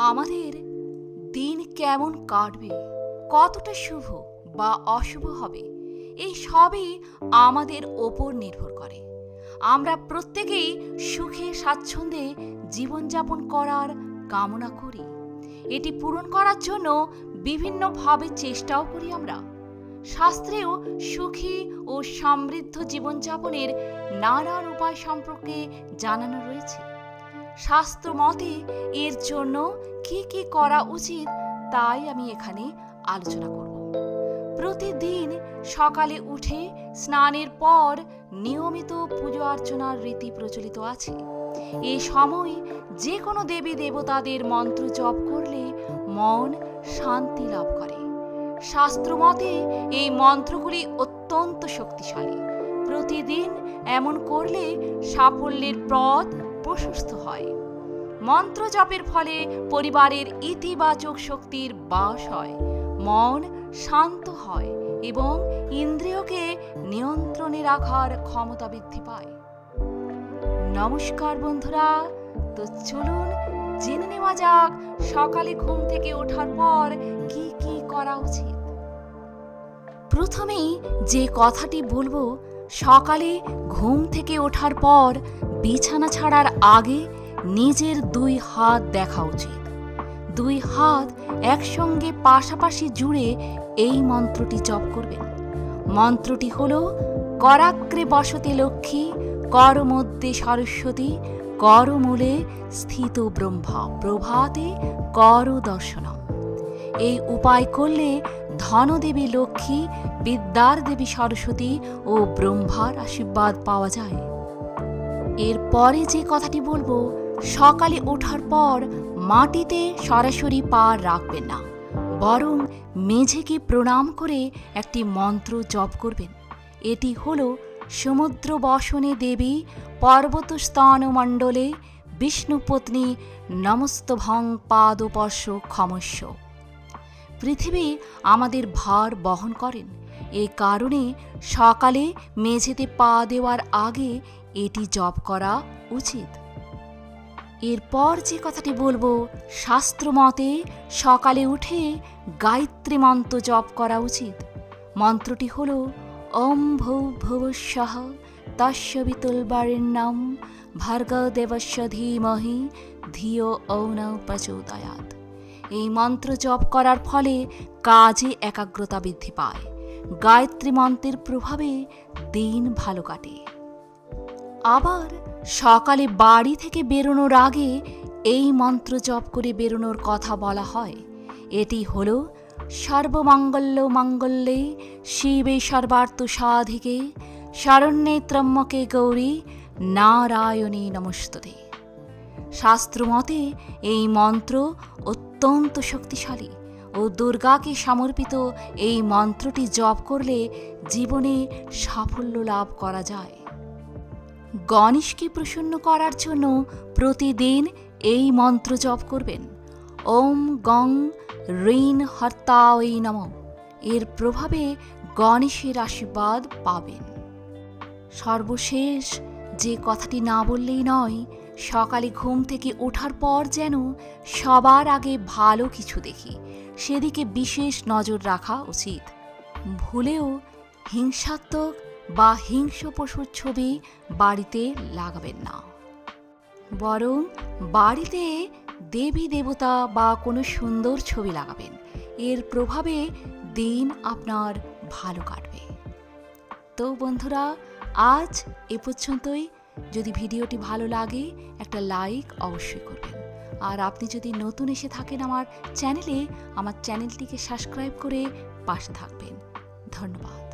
আমাদের দিন কেমন কাটবে, কতটা শুভ বা অশুভ হবে, এই সবই আমাদের ওপর নির্ভর করে। আমরা প্রত্যেকেই সুখে, স্বাচ্ছন্দ্যে জীবনযাপন করার কামনা করি। এটি পূরণ করার জন্য বিভিন্নভাবে চেষ্টাও করি আমরা। শাস্ত্রেও সুখী ও সমৃদ্ধ জীবনযাপনের নানান উপায় সম্পর্কে জানানো রয়েছে। শাস্ত্র মতে এর জন্য কি কি করা উচিত তাই আমি এখানে আলোচনা করব। প্রতিদিন সকালে উঠে স্নানের পর নিয়মিত পুজো অর্চনার রীতি প্রচলিত আছে। এ সময় যে কোনো দেবী দেবতাদের মন্ত্র জপ করলে মন শান্তি লাভ করে। শাস্ত্রমতে এই মন্ত্রগুলি অত্যন্ত শক্তিশালী। প্রতিদিন এমন করলে সাফল্যের পথ প্রশস্ত হয়। মন্ত্র জপের ফলে পরিবারের ইতিবাচক শক্তির বাস হয়, মন শান্ত হয় এবং ইন্দ্রিয়কে নিয়ন্ত্রণে রাখার ক্ষমতা বৃদ্ধি পায়। নমস্কার বন্ধুরা, তো চলুন জেনে নেওয়া যাক সকালে ঘুম থেকে ওঠার পর কি কি করা উচিত। প্রথমেই যে কথাটি বলব, সকালে ঘুম থেকে ওঠার পর বিছানা ছাড়ার আগে নিজের দুই হাত দেখা উচিত। দুই হাত একসঙ্গে পাশাপাশি জুড়ে এই মন্ত্রটি জপ করবেন। মন্ত্রটি হল, করাক্রে বসতে লক্ষ্মী কর মধ্যে সরস্বতী, করমূলে স্থিত ব্রহ্মা, প্রভাতে কর দর্শনম। এই উপায় করলে ধনদেবী লক্ষ্মী, বিদ্যার দেবী সরস্বতী ও ব্রহ্মার আশীর্বাদ পাওয়া যায়। এরপরে যে কথাটি বলব, সকালে ওঠার পর মাটিতে সরাসরি পা রাখবেন না, বরং মেঝেকে প্রণাম করে একটি মন্ত্র জপ করবেন। এটি হল সমুদ্র বসনে দেবী পর্বত স্তনমণ্ডলে বিষ্ণুপত্নী নমস্তভং পাদপর্শ ক্ষমস্য। পৃথিবী আমাদের ভার বহন করেন। এ কারণে সকালে মেঝেতে পা দেওয়ার আগে এটি জপ করা উচিত। এরপর যে কথাটি বলব, শাস্ত্রমতে সকালে উঠে গায়ত্রী মন্ত্র জপ করা উচিত। মন্ত্রটি হল, ওম ভৌ ভুবস্বহ বিতুলবারিণ্যম ভার্গ দেবস্য ধীমহি ধিও ঔন প্রচোদয়াত এই মন্ত্র জপ করার ফলে কাজে একাগ্রতা বৃদ্ধি পায়। গায়ত্রী মন্ত্রের প্রভাবে দিন ভালো কাটে। আবার সকালে বাড়ি থেকে বেরোনোর আগে এই মন্ত্র জপ করে বেরোনোর কথা বলা হয়। এটি হল, সর্বমঙ্গল্য মঙ্গল্যে শিবে সর্বার্থ সাধিকে, শরণ্যে ত্রম্যকে গৌরী নারায়ণী নমস্ততে। শাস্ত্রমতে এই মন্ত্র অত্যন্ত শক্তিশালী ও দুর্গাকে সমর্পিত এই মন্ত্রটি জপ করলে জীবনে সাফল্য লাভ করা যায়। গণেশকে প্রসন্ন করার জন্য প্রতিদিন এই মন্ত্র জপ করবেন। ওম গং ঋণ হর্তাওই নম। এর প্রভাবে গণেশের আশীর্বাদ পাবেন। সর্বশেষ যে কথাটি না বললেই নয়, সকালে ঘুম থেকে ওঠার পর যেন সবার আগে ভালো কিছু দেখি, সেদিকে বিশেষ নজর রাখা উচিত। ভুলেও হিংসাত্মক বা হিংস্র পশুর ছবি বাড়িতে লাগাবেন না। বরং বাড়িতে দেবী দেবতা বা কোনো সুন্দর ছবি লাগাবেন। এর প্রভাবে দিন আপনার ভালো কাটবে। তো বন্ধুরা, আজ এ পর্যন্তই। যদি ভিডিওটি ভালো লাগে, একটা লাইক অবশ্যই করবেন। আর আপনি যদি নতুন এসে থাকেন আমার চ্যানেলে, আমার চ্যানেলটিকে সাবস্ক্রাইব করে পাশে থাকবেন। ধন্যবাদ।